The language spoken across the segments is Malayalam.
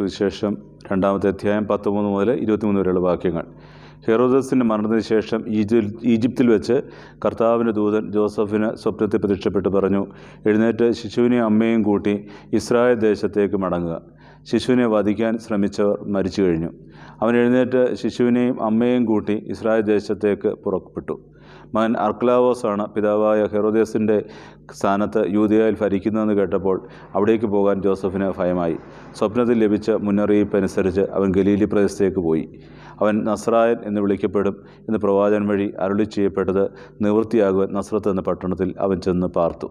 സുവിശേഷം രണ്ടാമത്തെ അധ്യായം പത്തൊമ്പത് മുതൽ ഇരുപത്തിമൂന്ന് വരെയുള്ള വാക്യങ്ങൾ. ഹെറോദസിന്റെ മരണത്തിന് ശേഷം ഈജിപ്തിൽ വെച്ച് കർത്താവിന്റെ ദൂതൻ ജോസഫിന് സ്വപ്നത്തിൽ പ്രത്യക്ഷപ്പെട്ട് പറഞ്ഞു എഴുന്നേറ്റ് ശിശുവിനെയും അമ്മയും കൂട്ടി ഇസ്രായേൽ ദേശത്തേക്ക് മടങ്ങുക. ശിശുവിനെ വധിക്കാൻ ശ്രമിച്ചവർ മരിച്ചു കഴിഞ്ഞു അവൻ എഴുന്നേറ്റ് ശിശുവിനെയും അമ്മയും കൂട്ടി ഇസ്രായേൽ ദേശത്തേക്ക് പുറപ്പെട്ടു. മകൻ അർക്ലാവോസാണ് പിതാവായ ഹെറോദേസിന്റെ സ്ഥാനത്ത് യൂതിയായിൽ ഭരിക്കുന്നതെന്ന് കേട്ടപ്പോൾ അവിടേക്ക് പോകാൻ ജോസഫിന് ഭയമായി. സ്വപ്നത്തിൽ ലഭിച്ച മുന്നറിയിപ്പ് അനുസരിച്ച് അവൻ ഗലീലി പ്രദേശത്തേക്ക് പോയി. അവൻ നസ്രായൻ എന്ന് വിളിക്കപ്പെടും എന്ന് പ്രവാചകൻ വഴി അരുളി ചെയ്യപ്പെട്ടത് നിവൃത്തിയാകുവാൻ നസ്രത്ത് എന്ന പട്ടണത്തിൽ അവൻ ചെന്ന് പാർത്തു.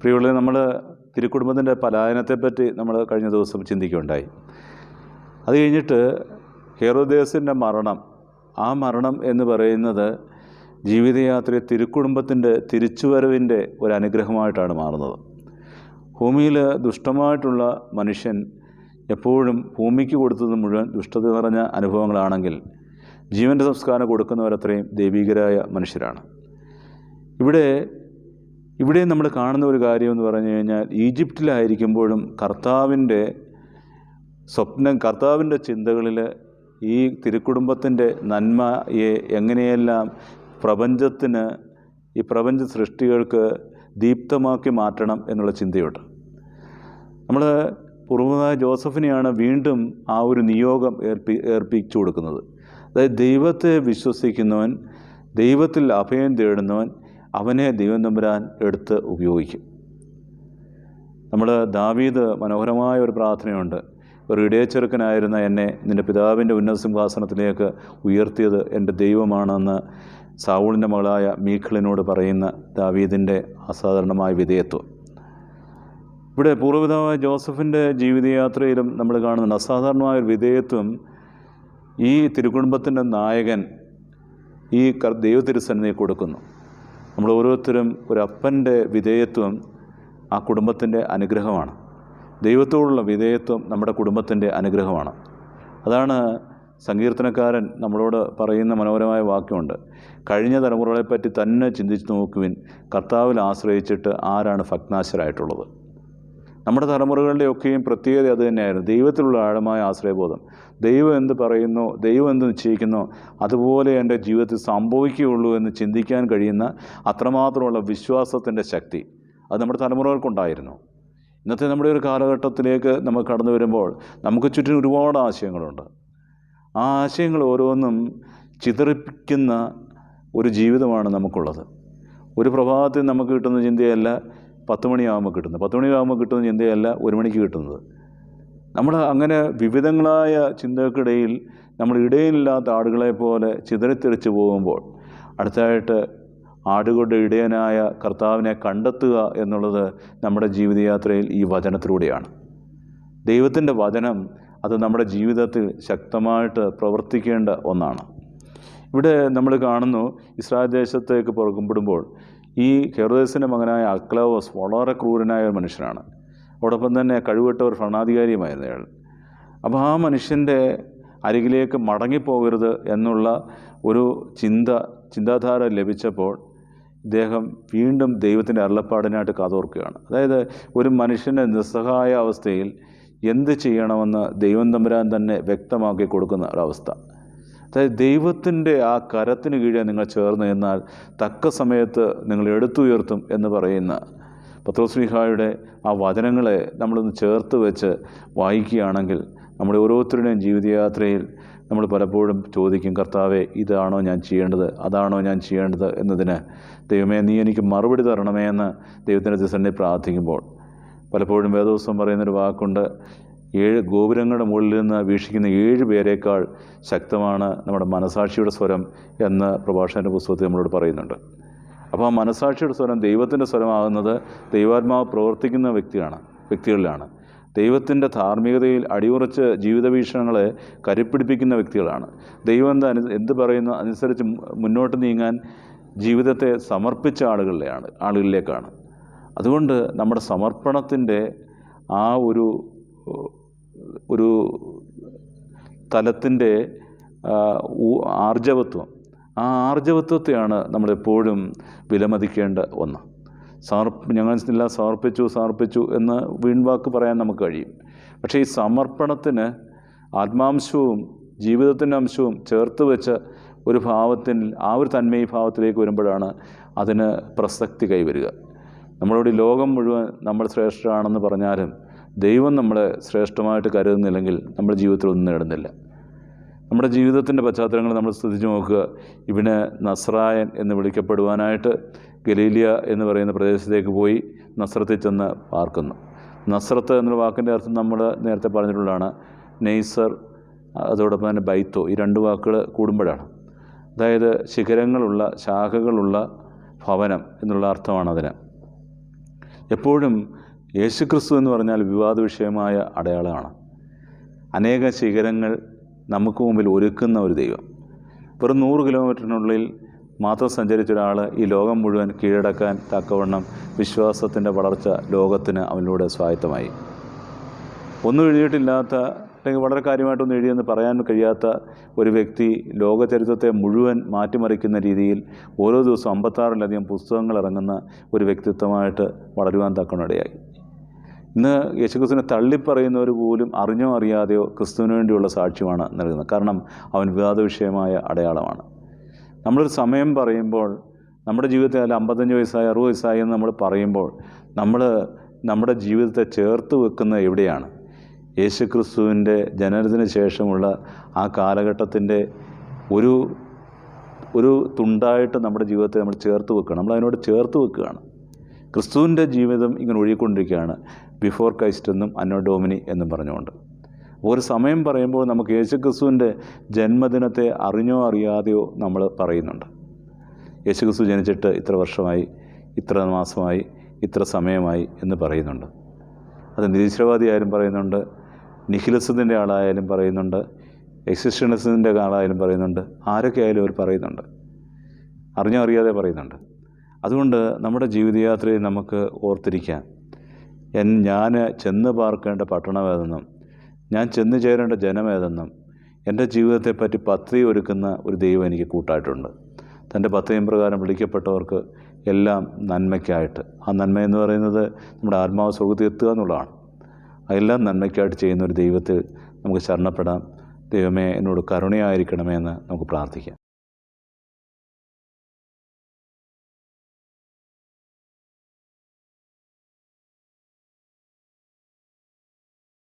പ്രിയമുള്ളവരെ നമ്മൾ തിരുക്കുടുംബത്തിന്റെ പലായനത്തെപ്പറ്റി നമ്മൾ കഴിഞ്ഞ ദിവസം ചിന്തിക്കുകയുണ്ടായി. അത് കഴിഞ്ഞിട്ട് ഹെറോദേസിന്റെ മരണം ആ മരണം എന്ന് പറയുന്നത് ജീവിതയാത്രയിൽ തിരുക്കുടുംബത്തിന്റെ തിരിച്ചുവരവിന്റെ ഒരു അനുഗ്രഹമായിട്ടാണ് മാറുന്നത്. ഭൂമിയിൽ ദുഷ്ടമായിട്ടുള്ള മനുഷ്യൻ എപ്പോഴും ഭൂമിക്ക് കൊടുത്തത് മുഴുവൻ ദുഷ്ടത നിറഞ്ഞ അനുഭവങ്ങളാണെങ്കിൽ ജീവന്റെ സംസ്കാരം കൊടുക്കുന്നവരത്രയും ദൈവികരായ മനുഷ്യരാണ്. ഇവിടെ ഇവിടെ നമ്മൾ കാണുന്ന ഒരു കാര്യം എന്ന് പറഞ്ഞു കഴിഞ്ഞാൽ ഈജിപ്തിലായിരിക്കുമ്പോഴും കർത്താവിന്റെ സ്വപ്നം കർത്താവിന്റെ ചിന്തകളിൽ ഈ തിരുക്കുടുംബത്തിന്റെ നന്മയെ എങ്ങനെയെല്ലാം പ്രപഞ്ചത്തിന് ഈ പ്രപഞ്ച സൃഷ്ടികൾക്ക് ദീപ്തമാക്കി മാറ്റണം എന്നുള്ള ചിന്തയുണ്ട്. നമ്മൾ പൂർവമായ ജോസഫിനെയാണ് വീണ്ടും ആ ഒരു നിയോഗം ഏർപ്പി ഏർപ്പിച്ചു കൊടുക്കുന്നത്. അതായത് ദൈവത്തെ വിശ്വസിക്കുന്നവൻ ദൈവത്തിൽ അഭയം തേടുന്നവൻ അവനെ ദൈവം തമ്പുരാൻ എടുത്ത് ഉപയോഗിക്കും. നമ്മൾ ദാവീദ് മനോഹരമായ ഒരു പ്രാർത്ഥനയുണ്ട്. ഒരു ഇടയച്ചെറുക്കനായിരുന്ന എന്നെ നിന്റെ പിതാവിന്റെ ഉന്നത സിംഹാസനത്തിലേക്ക് ഉയർത്തിയത് എന്റെ ദൈവമാണെന്ന് സാവൂളിന്റെ മകളായ മീഖളിനോട് പറയുന്ന ദാവീദിന്റെ അസാധാരണമായ വിധേയത്വം. ഇവിടെ പൂർവപിതാവായ ജോസഫിന്റെ ജീവിതയാത്രയിലും നമ്മൾ കാണുന്നുണ്ട് അസാധാരണമായ ഒരു വിധേയത്വം ഈ തിരുകുടുംബത്തിന്റെ നായകൻ ഈ കർ ദൈവത്തിരുസന്നിധി കൊടുക്കുന്നു. നമ്മൾ ഓരോരുത്തരും ഒരപ്പന്റെ വിധേയത്വം ആ കുടുംബത്തിന്റെ അനുഗ്രഹമാണ്. ദൈവത്തോടുള്ള വിധേയത്വം നമ്മുടെ കുടുംബത്തിന്റെ അനുഗ്രഹമാണ്. അതാണ് സങ്കീർത്തനക്കാരൻ നമ്മളോട് പറയുന്ന മനോഹരമായ വാക്യമുണ്ട്. കഴിഞ്ഞ തലമുറകളെപ്പറ്റി തന്നെ ചിന്തിച്ച് നോക്കുവിൻ. കർത്താവിൽ ആശ്രയിച്ചിട്ട് ആരാണ് ഭഗ്നാശരായിട്ടുള്ളത്? നമ്മുടെ തലമുറകളുടെയൊക്കെയും പ്രത്യേകത അത് തന്നെയായിരുന്നു. ദൈവത്തിലുള്ള ആഴമായ ആശ്രയബോധം. ദൈവം എന്ത് പറയുന്നു ദൈവം എന്ത് നിശ്ചയിക്കുന്നോ അതുപോലെ എന്റെ ജീവിതത്തിൽ സംഭവിക്കുകയുള്ളൂ എന്ന് ചിന്തിക്കാൻ കഴിയുന്ന അത്രമാത്രമുള്ള വിശ്വാസത്തിന്റെ ശക്തി അത് നമ്മുടെ തലമുറകൾക്കുണ്ടായിരുന്നു. ഇന്നത്തെ നമ്മുടെ ഒരു കാലഘട്ടത്തിലേക്ക് നമ്മൾ കടന്നു വരുമ്പോൾ നമുക്ക് ചുറ്റും ഒരുപാട് ആശയങ്ങളുണ്ട്. ആ ആശയങ്ങൾ ഓരോന്നും ചിതറിപ്പിക്കുന്ന ഒരു ജീവിതമാണ് നമുക്കുള്ളത്. ഒരു പ്രഭാതത്തിൽ നമുക്ക് കിട്ടുന്ന ചിന്തയല്ല പത്ത് മണിയാകുമ്പോൾ കിട്ടുന്നത്. പത്ത് മണിയാകുമ്പോൾ കിട്ടുന്ന ചിന്തയല്ല ഒരു മണിക്ക് കിട്ടുന്നത്. നമ്മൾ അങ്ങനെ വിവിധങ്ങളായ ചിന്തകൾക്കിടയിൽ നമ്മൾ ഇടയിലില്ലാത്ത ആടുകളെ പോലെ ചിതറിത്തെറിച്ച് പോകുമ്പോൾ അടുത്തായിട്ട് ആടുകളുടെ ഇടയനായ കർത്താവിനെ കണ്ടെത്തുക എന്നുള്ളത് നമ്മുടെ ജീവിതയാത്രയിൽ ഈ വചനത്തിലൂടെയാണ്. ദൈവത്തിന്റെ വചനം അത് നമ്മുടെ ജീവിതത്തിൽ ശക്തമായിട്ട് പ്രവർത്തിക്കേണ്ട ഒന്നാണ്. ഇവിടെ നമ്മൾ കാണുന്നു ഇസ്രായേൽ ദേശത്തേക്ക് പുറകുമ്പിടുമ്പോൾ ഈ ഹെറോദേസിന്റെ മകനായ അക്ലവോസ് വളരെ ക്രൂരനായ ഒരു മനുഷ്യനാണ്. അതോടൊപ്പം തന്നെ കഴിവിട്ട ഒരു ഭരണാധികാരിയുമായിരുന്നു അയാൾ. അപ്പോൾ ആ മനുഷ്യന്റെ അരികിലേക്ക് മടങ്ങിപ്പോകരുത് എന്നുള്ള ഒരു ചിന്ത ചിന്താധാര ലഭിച്ചപ്പോൾ ഇദ്ദേഹം വീണ്ടും ദൈവത്തിന്റെ അരുളപ്പാടിനായിട്ട് കാതോർക്കുകയാണ്. അതായത് ഒരു മനുഷ്യന്റെ നിസ്സഹായ അവസ്ഥയിൽ എന്ത് ചെയ്യണമെന്ന് ദൈവം തമ്പുരാൻ തന്നെ വ്യക്തമാക്കി കൊടുക്കുന്ന ഒരവസ്ഥ. അതായത് ദൈവത്തിന്റെ ആ കരത്തിന് കീഴെ നിങ്ങൾ ചേർന്ന് എന്നാൽ തക്ക സമയത്ത് നിങ്ങൾ എടുത്തുയർത്തും എന്ന് പറയുന്ന പത്രോസ്ലിഹായുടെ ആ വചനങ്ങളെ നമ്മളൊന്ന് ചേർത്ത് വെച്ച് വായിക്കുകയാണെങ്കിൽ നമ്മുടെ ഓരോരുത്തരുടെയും ജീവിതയാത്രയിൽ നമ്മൾ പലപ്പോഴും ചോദിക്കും കർത്താവെ ഇതാണോ ഞാൻ ചെയ്യേണ്ടത്? അതാണോ ഞാൻ ചെയ്യേണ്ടത്? എന്നതിന് ദൈവമേ നീ എനിക്ക് മറുപടി തരണമേ എന്ന് ദൈവത്തിന്റെ ദിവസം പ്രാർത്ഥിക്കുമ്പോൾ പലപ്പോഴും വേദോത്സവം പറയുന്നൊരു വാക്കുണ്ട് ഏഴ് ഗോപുരങ്ങളുടെ മുകളിൽ നിന്ന് വീക്ഷിക്കുന്ന ഏഴ് പേരേക്കാൾ ശക്തമാണ് നമ്മുടെ മനസാക്ഷിയുടെ സ്വരം എന്ന് പ്രഭാഷകന്റെ പുസ്തകത്തിൽ നമ്മളോട് പറയുന്നുണ്ട്. അപ്പോൾ ആ മനസാക്ഷിയുടെ സ്വരം ദൈവത്തിന്റെ സ്വരമാകുന്നത് ദൈവാത്മാവ് പ്രവർത്തിക്കുന്ന വ്യക്തിയാണ് വ്യക്തികളിലാണ്. ദൈവത്തിന്റെ ധാർമ്മികതയിൽ അടിയുറച്ച് ജീവിത വീക്ഷണങ്ങളെ കരുപ്പിടിപ്പിക്കുന്ന വ്യക്തികളാണ്. ദൈവം എന്താ എന്ത് പറയുന്നു? അനുസരിച്ച് മുന്നോട്ട് നീങ്ങാൻ ജീവിതത്തെ സമർപ്പിച്ച ആളുകളിലെയാണ് ആളുകളിലേക്കാണ്. അതുകൊണ്ട് നമ്മുടെ സമർപ്പണത്തിന്റെ ആ ഒരു ഒരു തലത്തിന്റെ ആർജവത്വം ആ ആർജവത്വത്തെയാണ് നമ്മളെപ്പോഴും വിലമതിക്കേണ്ട ഒന്ന്. സമർപ്പ ഞങ്ങൾ എല്ലാം സമർപ്പിച്ചു സമർപ്പിച്ചു എന്ന് വീൺവാക്ക് പറയാൻ നമുക്ക് കഴിയും. പക്ഷേ ഈ സമർപ്പണത്തിന് ആത്മാംശവും ജീവിതത്തിന്റെ അംശവും ചേർത്ത് വെച്ച ഒരു ഭാവത്തിൽ ആ ഒരു തന്മയീ ഭാവത്തിലേക്ക് വരുമ്പോഴാണ് അതിന് പ്രസക്തി കൈവരിക. നമ്മളോട് ഈ ലോകം മുഴുവൻ നമ്മൾ ശ്രേഷ്ഠരാണെന്ന് പറഞ്ഞാലും ദൈവം നമ്മളെ ശ്രേഷ്ഠമായിട്ട് കരുതുന്നില്ലെങ്കിൽ നമ്മുടെ ജീവിതത്തിൽ ഒന്നും നേടുന്നില്ല. നമ്മുടെ ജീവിതത്തിന്റെ പശ്ചാത്തലങ്ങൾ നമ്മൾ ശ്രദ്ധിച്ചു നോക്കുക. ഇവന് നസ്രായൻ എന്ന് വിളിക്കപ്പെടുവാനായിട്ട് ഗലീലിയ എന്ന് പറയുന്ന പ്രദേശത്തേക്ക് പോയി നസ്രത്തിൽ ചെന്ന് പാർക്കുന്നു. നസ്രത്ത് എന്നൊരു വാക്കിന്റെ അർത്ഥം നമ്മൾ നേരത്തെ പറഞ്ഞിട്ടുള്ളതാണ്. നെയ്സർ അതോടൊപ്പം തന്നെ ബൈത്തോ ഈ രണ്ട് വാക്കുകൾ കൂടുമ്പോഴാണ്. അതായത് ശിഖരങ്ങളുള്ള ശാഖകളുള്ള ഭവനം എന്നുള്ള അർത്ഥമാണ് അതിന്. എപ്പോഴും യേശുക്രിസ്തു എന്ന് പറഞ്ഞാൽ വിവാദ വിഷയമായ അടയാളമാണ്. അനേക ശിഖരങ്ങൾ നമുക്ക് മുമ്പിൽ ഒരുക്കുന്ന ഒരു ദൈവം. വെറും നൂറ് കിലോമീറ്ററിനുള്ളിൽ മാത്രം സഞ്ചരിച്ച ഒരാൾ ഈ ലോകം മുഴുവൻ കീഴടക്കാൻ തക്കവണ്ണം വിശ്വാസത്തിന്റെ വളർച്ച ലോകത്തിന് അവനിലൂടെ സ്വായത്തമായി. ഒന്നും എഴുതിയിട്ടില്ലാത്ത അല്ലെങ്കിൽ വളരെ കാര്യമായിട്ടൊന്നും എഴുതിയെന്ന് പറയാൻ കഴിയാത്ത ഒരു വ്യക്തി ലോക ചരിത്രത്തെ മുഴുവൻ മാറ്റിമറിക്കുന്ന രീതിയിൽ ഓരോ ദിവസവും അമ്പത്താറിലധികം പുസ്തകങ്ങൾ ഇറങ്ങുന്ന ഒരു വ്യക്തിത്വമായിട്ട് വളരുവാൻ തക്കണിടയായി ഇന്ന് യേശുക്രിസ്തുവിനെ തള്ളിപ്പറയുന്നവർ പോലും അറിഞ്ഞോ അറിയാതെയോ ക്രിസ്തുവിന് വേണ്ടിയുള്ള സാക്ഷ്യമാണ് നൽകുന്നത്. കാരണം അവൻ വിവാദ വിഷയമായ അടയാളമാണ്. നമ്മളൊരു സമയം പറയുമ്പോൾ നമ്മുടെ ജീവിതത്തിൽ അല്ല അമ്പത്തഞ്ച് വയസ്സായി അറുപത് വയസ്സായി എന്ന് നമ്മൾ പറയുമ്പോൾ നമ്മൾ നമ്മുടെ ജീവിതത്തെ ചേർത്ത് വെക്കുന്നത് എവിടെയാണ്? യേശുക്രിസ്തുവിന്റെ ജനനത്തിന് ശേഷമുള്ള ആ കാലഘട്ടത്തിന്റെ ഒരു ഒരു തുണ്ടായിട്ട് നമ്മുടെ ജീവിതത്തെ നമ്മൾ ചേർത്ത് വെക്കണം നമ്മൾ അതിനോട് ചേർത്ത് വെക്കുകയാണ്. ക്രിസ്തുവിന്റെ ജീവിതം ഇങ്ങനെ ഒഴുകിക്കൊണ്ടിരിക്കുകയാണ്. ബിഫോർ ക്രൈസ്റ്റ് എന്നും അന്നോ ഡോമിനി എന്നും പറഞ്ഞുകൊണ്ട്. ഒരു സമയം പറയുമ്പോൾ നമുക്ക് യേശുക്രിസ്തുവിന്റെ ജന്മദിനത്തെ അറിഞ്ഞോ അറിയാതെയോ നമ്മൾ പറയുന്നുണ്ട്. യേശുക്രിസ്തു ജനിച്ചിട്ട് ഇത്ര വർഷമായി ഇത്ര മാസമായി ഇത്ര സമയമായി എന്ന് പറയുന്നുണ്ട്. അത് നിരീശ്വരവാദി ആരും പറയുന്നുണ്ട്. നിഖിലിസത്തിന്റെ ആളായാലും പറയുന്നുണ്ട് എക്സിസ്റ്റൻസിന്റെ ആളായാലും പറയുന്നുണ്ട് ആരൊക്കെ ആയാലും അവർ പറയുന്നുണ്ട്. അറിഞ്ഞോ അറിയാതെ പറയുന്നുണ്ട്. അതുകൊണ്ട് നമ്മുടെ ജീവിതയാത്രയെ നമുക്ക് ഓർത്തിരിക്കാം. എൻ ഞാൻ ചെന്ന് പാർക്കേണ്ട പട്ടണമേതെന്നും ഞാൻ ചെന്ന് ചേരേണ്ട ജനമേതെന്നും എന്റെ ജീവിതത്തെപ്പറ്റി പദ്ധതി ഒരുക്കുന്ന ഒരു ദൈവം എനിക്ക് കൂട്ടായിട്ടുണ്ട്. തന്റെ പദ്ധതിയും പ്രകാരം വിളിക്കപ്പെട്ടവർക്ക് എല്ലാം നന്മയ്ക്കായിട്ട്. ആ നന്മ എന്ന് പറയുന്നത് നമ്മുടെ ആത്മാവ് സ്വർഗത്തിൽ എത്തുക എന്നുള്ളതാണ്. അതെല്ലാം നന്മയ്ക്കായിട്ട് ചെയ്യുന്ന ഒരു ദൈവത്തിൽ നമുക്ക് ശരണപ്പെടാം. ദൈവമേ എന്നോട് കരുണയായിരിക്കണമേ എന്ന് നമുക്ക് പ്രാർത്ഥിക്കാം.